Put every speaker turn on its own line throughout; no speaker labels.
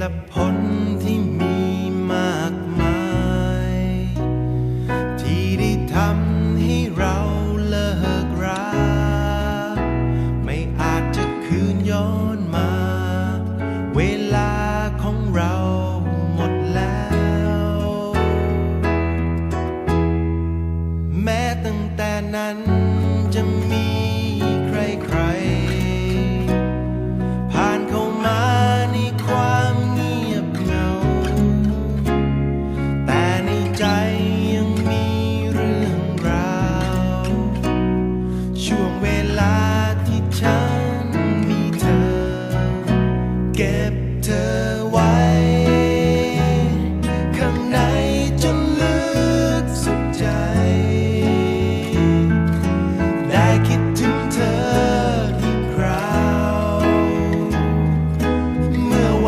la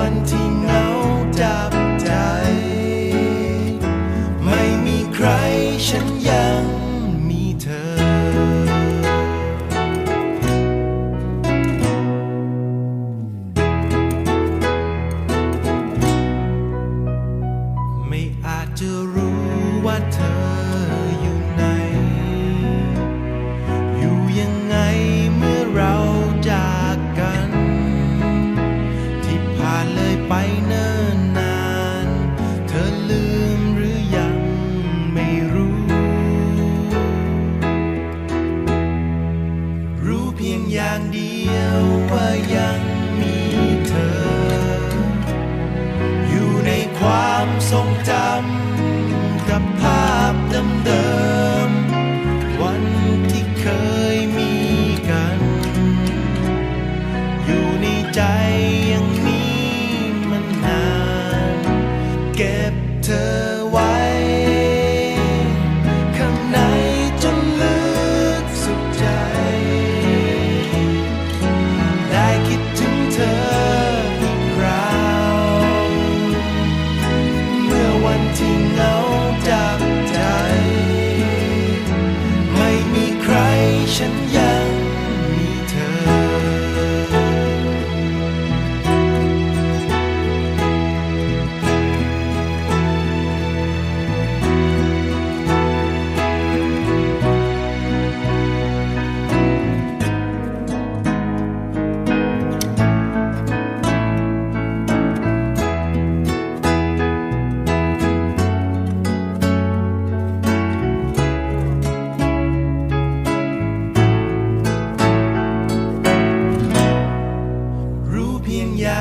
one team, no doubt. Jesus.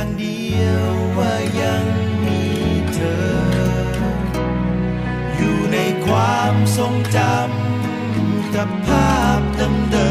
างเดียวว่ายังมีเธอ อยู่ในความทรงจำกับภาพเดิม